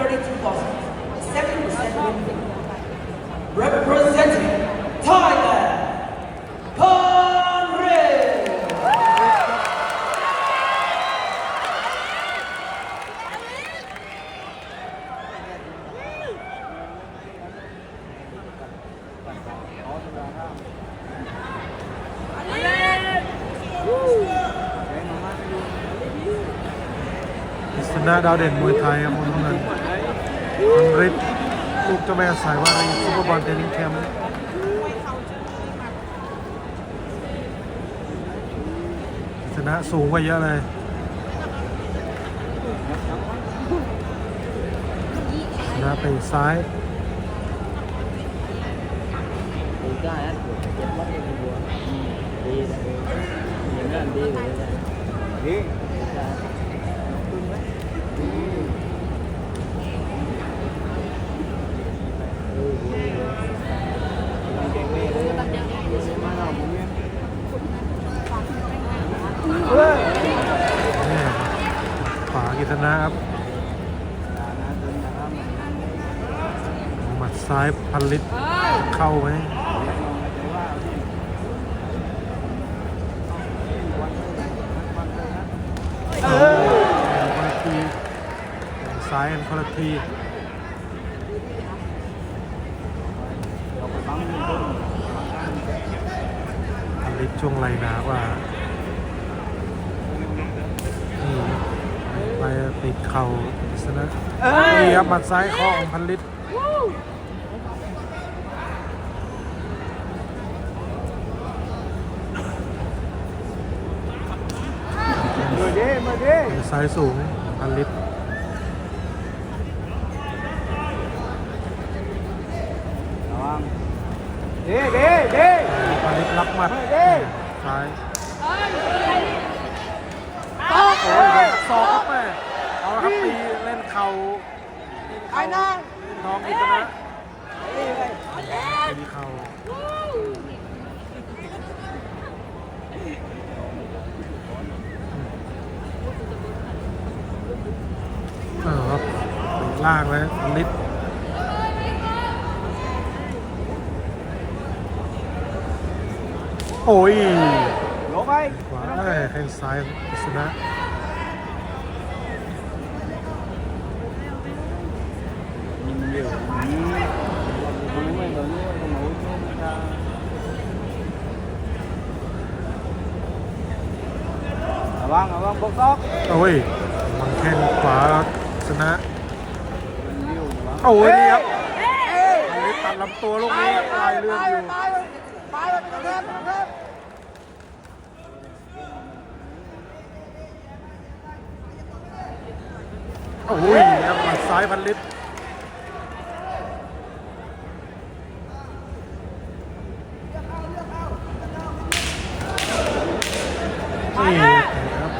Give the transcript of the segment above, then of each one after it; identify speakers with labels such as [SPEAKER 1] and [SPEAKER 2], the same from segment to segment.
[SPEAKER 1] 32 bosses, 70% women. Representing Thailand, Conrad!
[SPEAKER 2] กฤษณะดาวเด่นมวยไทยครับคนนั้น อังฤทธิ์ลูกเจ้าแม่สายวารีซุปเปอร์บอลเทนนิงแคมป์กฤษณะสูงกว่าเยอะเลยกฤษณะไปซ้าย
[SPEAKER 3] ดีได้ฮะเจ็บวัดเลยบัวดีดีเลยดี
[SPEAKER 2] นี่ ขวากฤษณะครับหมัดซ้ายพันลิตรเข้าไหมโอ้คนละทีซ้ายกันคนละทีพันลิตรช่วงไหลหนาว่านี่ไป ติดเข่ากิษณะนี่ครับหมัดซ้ายข้อของพันลิตร
[SPEAKER 3] มาดิมาดิ
[SPEAKER 2] ซ้ายสูงพันลิตร
[SPEAKER 3] ระวังดีดีดี
[SPEAKER 2] พันลิตรรับหมัด
[SPEAKER 3] เฮ้ย
[SPEAKER 2] ซ้ายโอ้ยสองครับแม่เอา ละครับตีเล่นเข่า
[SPEAKER 3] ไอ้น้อง
[SPEAKER 2] น้องกิษณะ
[SPEAKER 3] ดีไป
[SPEAKER 2] ตีเข่าเออครับล่างเลยพันลิตรโอ้ย
[SPEAKER 3] ลงไป
[SPEAKER 2] ขวาเอ้ยแข้งซ้ายกิษณะ
[SPEAKER 3] nhìn nhiều không mấy người nữa không ngủ chúng ta à vâng à vâng bốc tóc
[SPEAKER 2] โอ้ยมันแข้งขวาชนะ
[SPEAKER 3] nhiều mà
[SPEAKER 2] โอ้ยนี่ครับไอ้ลิตตัดลำตัวลูกนี้ลายเลื่อนอยู่
[SPEAKER 3] bay bay bay bay bay bay
[SPEAKER 2] โอ้ยครับหมัดซ้ายพันลิตร นี่ครับ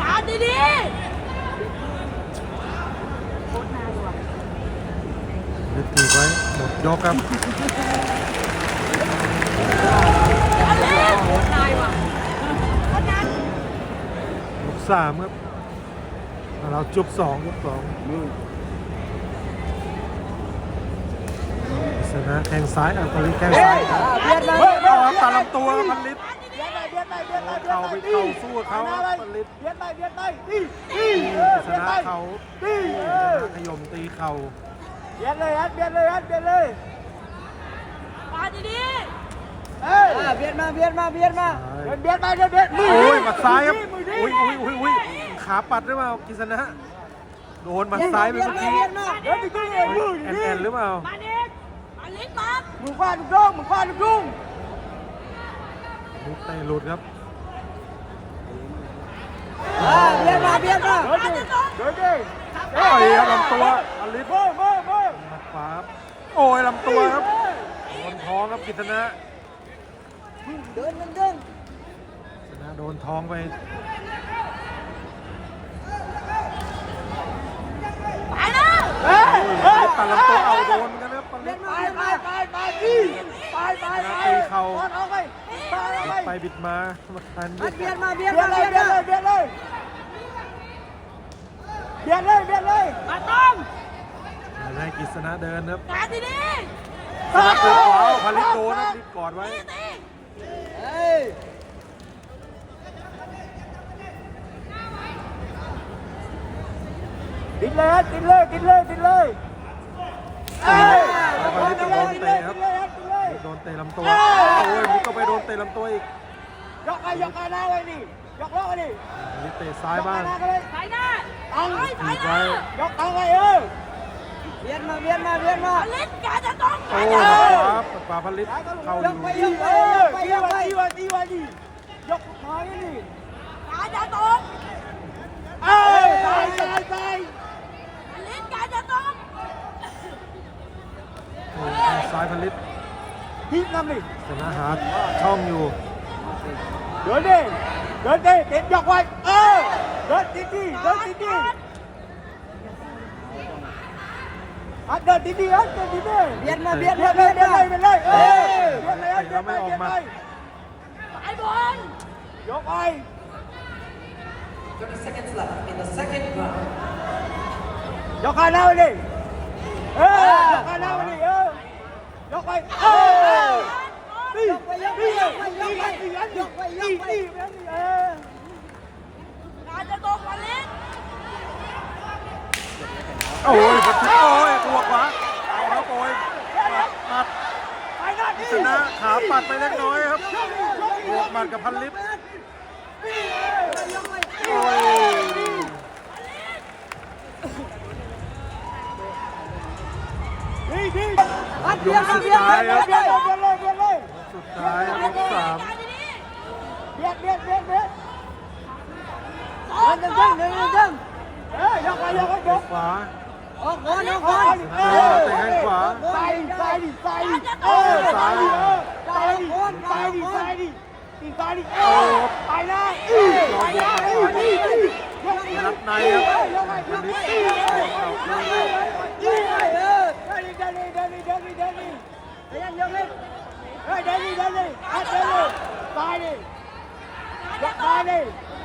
[SPEAKER 4] จานดี
[SPEAKER 2] ลิตรตีไว้หมดยกครับ
[SPEAKER 4] ๆเอาเล่นนายว่ะคนนั้น
[SPEAKER 2] ยกสามครับ เราจุบสองยกสองชนะแข้งซ้ายอะพันลิตรแข้งซ้ายครับ
[SPEAKER 3] biết đây
[SPEAKER 2] เอาครับตัดลำตัวครับพันลิตร
[SPEAKER 3] biết đây biết đây biết đây
[SPEAKER 2] เข่าไปเข่าสู้กับเขาครับพันลิตร
[SPEAKER 3] biết đây biết đây đi đi
[SPEAKER 2] ช
[SPEAKER 3] biết
[SPEAKER 2] นะ
[SPEAKER 3] đây
[SPEAKER 2] เขา
[SPEAKER 3] đi
[SPEAKER 2] ขยมตีเข่า
[SPEAKER 3] biết đây hết biết đây hết biết đây
[SPEAKER 4] ปาดี
[SPEAKER 3] Ê, à, biết mà biết mà biết mà biết biết đây biết biết
[SPEAKER 2] โอ้ยหมัดซ้ายครับ
[SPEAKER 3] อุ้
[SPEAKER 2] ยอุ้ยอุ้ยอุ้ยขาปัดหรือเปล่ากิษณะโดนหมัดซ้ายไปเมื่อกี้
[SPEAKER 3] biết mà biết thì cứ người
[SPEAKER 2] เฮ้ย
[SPEAKER 3] มือ
[SPEAKER 2] แอนแอนหรือเปล่า
[SPEAKER 4] มาดิมาลิ้นมา
[SPEAKER 3] มือขวาถูกต้องมือขวาถูกต้อง
[SPEAKER 2] มุกเตะหลุดครับ
[SPEAKER 3] อ่า biết mà biết mà đối đi đối đi
[SPEAKER 2] ต่อยครับลำตัวอลิส
[SPEAKER 3] mơ mơ mơ
[SPEAKER 2] หมัดขวาครับโอ้ยลำตัวครับโดนท้องครับกิษณะ
[SPEAKER 3] đơn đơn đơn
[SPEAKER 2] กิษณะโดนท้องไป
[SPEAKER 4] ไปแล้ว
[SPEAKER 3] Ê, ê,
[SPEAKER 2] ตัดลำตัวเอาโดนกันครับปลิ
[SPEAKER 3] biết
[SPEAKER 2] ส
[SPEAKER 3] mà ไปไปไป đi ไปไปไป
[SPEAKER 2] ตีเข่า
[SPEAKER 3] con เอาไปไปเอา
[SPEAKER 2] บิด
[SPEAKER 3] ไป
[SPEAKER 2] ไปบิดมามาทัน
[SPEAKER 3] biết mà biết mà biết เลย biết เลย เบียดเลยเบียดเลย
[SPEAKER 4] มาต้อง
[SPEAKER 2] ให้กฤษณะเดินครับ
[SPEAKER 4] การดีดี
[SPEAKER 2] สนับเดินขวาพาลิตโดนนะลิตกอดไว้
[SPEAKER 4] ตีตี
[SPEAKER 3] เอ้ยติดเลยติดเลยติดเลยติดเลยเอ้ย
[SPEAKER 2] พาลิตโดนเตะครับ
[SPEAKER 3] ติดเลยติดเลย
[SPEAKER 2] โดนเตะลำตัวโอ้ยมุกก็ไปโดนเตะลำตัวอีก
[SPEAKER 3] ยกไปยกไปหน้าไว้ดิ ยกล้อดิ
[SPEAKER 2] พาลิตเตะซ้ายบ้าง
[SPEAKER 3] ยกไปหน้าเลย
[SPEAKER 4] สายหน้า
[SPEAKER 3] เอา
[SPEAKER 4] สาย
[SPEAKER 2] ถีบ
[SPEAKER 4] หน้า
[SPEAKER 2] ไว้
[SPEAKER 3] ยกเอาไว้เออเวียนมาเวียนมาเวียนมา
[SPEAKER 4] อลิสการจะต้อง
[SPEAKER 2] โอ้
[SPEAKER 4] การ
[SPEAKER 2] ย
[SPEAKER 4] จะ
[SPEAKER 2] ข
[SPEAKER 4] ต้อง
[SPEAKER 2] วาขวาพาลิตเข้าย
[SPEAKER 3] ก
[SPEAKER 2] อ
[SPEAKER 3] ไป
[SPEAKER 2] ยู่
[SPEAKER 3] ยกไปยกไปยกไปตีวันตีวันดิยกมาดิ
[SPEAKER 4] การจะต้อง
[SPEAKER 3] เอ้ยตายตายตาย
[SPEAKER 4] อลิสการจะต้อง
[SPEAKER 2] โอ้ยซ้ายพาลิต
[SPEAKER 3] ทิศนำดิ
[SPEAKER 2] ชนะหาช่องอยู่
[SPEAKER 3] เดินดิ เดินดิเด็ดยกไว้เออเดินติดดิเดินติดดิอะเดินติดดิอะเดินติดดิเบียดมาเบียดมาเบียดเลยเบียดเลยเออเบียดเลยเบียดเลยเบียดเลย
[SPEAKER 4] สายบอล
[SPEAKER 3] ยกไป
[SPEAKER 1] 30 seconds left in the second round.
[SPEAKER 3] ยกขาหน้าไปดิเออยกขาหน้าไปดิเออยกไปเออ นี่นี่นี่นี่นี่ยกไปยกไป
[SPEAKER 4] การจะต้องอลิส
[SPEAKER 2] โอ้ยโอ้ยตัวขวาเอาครับโอ้ยปัด
[SPEAKER 3] ไปหน้า
[SPEAKER 2] ปัด
[SPEAKER 3] ที่
[SPEAKER 2] ชนะขาปัดไปเล็กน้อยครับบวกมันกับพันลิตโอ้ย
[SPEAKER 3] นี่นี่
[SPEAKER 2] ยกสุดท้ายครับ
[SPEAKER 3] เบียดเลยเบียดเลยเบียดเลย
[SPEAKER 2] ซ้ายยกสาม
[SPEAKER 3] เบียดเบียดเบียดเบียดเดินเดินเดินเดินเอ้ยยกไปยกไปยก
[SPEAKER 2] ขวา
[SPEAKER 3] ออกก่อนออกก่อน
[SPEAKER 2] เออเตะให้ขวา
[SPEAKER 3] ใส่ใส่ดิใส่เออใส่ดิเออใส่ดิใส่ดิใส่ดิตีใส่ดิเออไปนะไปนะนี่นี่ยก
[SPEAKER 2] นับในครับ
[SPEAKER 3] ยกไปยกไปยิงเลยเออเดินดิเดินดิเดินดิเดินดิเดินดิเดินยกเลยเฮ้ยเดินดิเดินดิอัดเดินดิตายดิยกตายดิ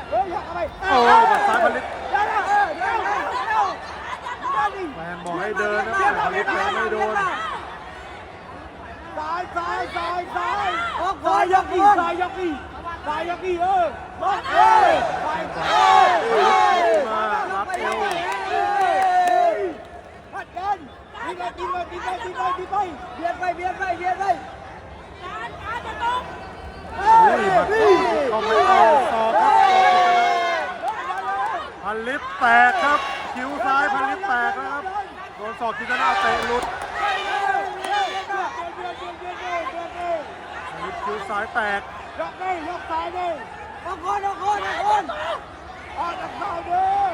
[SPEAKER 3] เฮ้ยยกเข้าไป
[SPEAKER 2] โอ้ยบัตรซ้ายพันลิต
[SPEAKER 3] เดินเออเดินเดินเดินเดินดิ
[SPEAKER 2] แฟนบอกให้เดินนะแต่พันลิตแฟนไม่โดน
[SPEAKER 3] ซ้ายซ้ายซ้ายซ้ายซ้ายยกอีซ้ายยกอีซ้ายยกอีเออมาเออซ้ายเออ
[SPEAKER 2] มารับเอว
[SPEAKER 3] พัดกันตีไปตีไปตีไปตีไปตีไปเบียดไปเบียดไปเบียดไป
[SPEAKER 4] การการจะต้อง
[SPEAKER 3] เอ
[SPEAKER 2] โอ้ยบัตรเข้าไม่เอาสอบครับพันลิต แตกครับ คิ้วซ้ายพันลิตแตกแล้วครับ โดนสอบกินนาเตะหลุดพันลิตคิ้วซ้ายแตก
[SPEAKER 3] ยกได้ยกซ้ายได้ยกคนยกคนยกคนออกจากซ้ายด้วย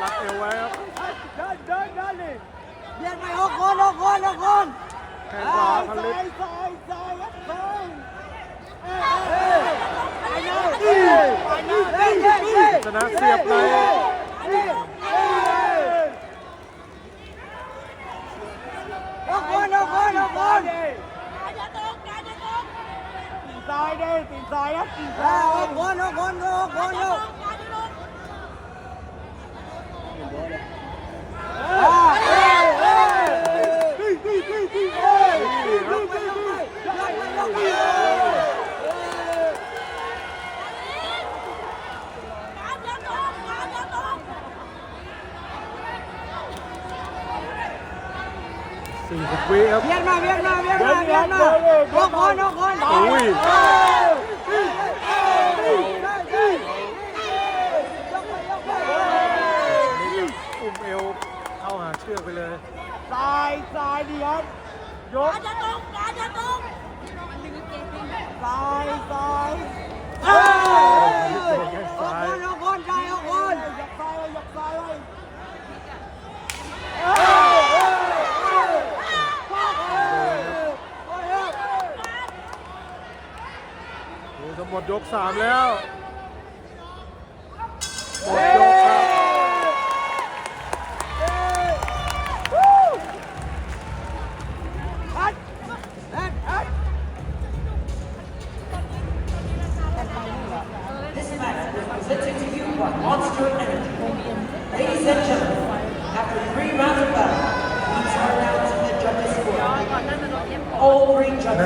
[SPEAKER 2] รัดเอวไว้ครับ
[SPEAKER 3] เดินเดินเดินดิเบียดไปหกคนหกคนหกคน
[SPEAKER 2] ข้งขวาพันลิต
[SPEAKER 3] ซ้ายซ้ายซ้ายยัดซ้ายเอ้ยเอ้ยไปนะนี่ไปนะนี่นี่
[SPEAKER 2] ชนะเสียบใน
[SPEAKER 3] นี่เอ้ยหกคนหกคนหกคน
[SPEAKER 4] การจะต้องการจะต้อง
[SPEAKER 3] ตีซ้ายดิตีซ้ายยัดตีซ้ายหกคนหกคนหกค
[SPEAKER 4] การ
[SPEAKER 3] น
[SPEAKER 4] จะ
[SPEAKER 3] ห
[SPEAKER 4] ต้อกงการจะต้อง
[SPEAKER 3] เอ้ยเอ้ยนี่นี่นี่นี่เอ้ยนี่นี่นี่นี่ยกไปยกไปเอ้ย
[SPEAKER 4] การจะต้องการจะต้อง
[SPEAKER 2] สี่สิบวิครับ
[SPEAKER 3] เวียนมาเวียนมาเวียนมาเวียนมาหกคนหกคน
[SPEAKER 2] โอ้ย อุ้มเอวเข้าหาเชือกไปเลย
[SPEAKER 3] สายสายดีครับย
[SPEAKER 4] กากรจะต้องการจะต้อง
[SPEAKER 3] สายสาย
[SPEAKER 2] เอ้ย
[SPEAKER 3] หกคนหกคนใจหกคนยกซ้ายเลยยกซ้ายเลย
[SPEAKER 2] โอ้จะหมดยกสามแล้วหมดย
[SPEAKER 5] Ladies and gentlemen, after three rounds of battle, we turn now to
[SPEAKER 2] the judges' score. All three judges.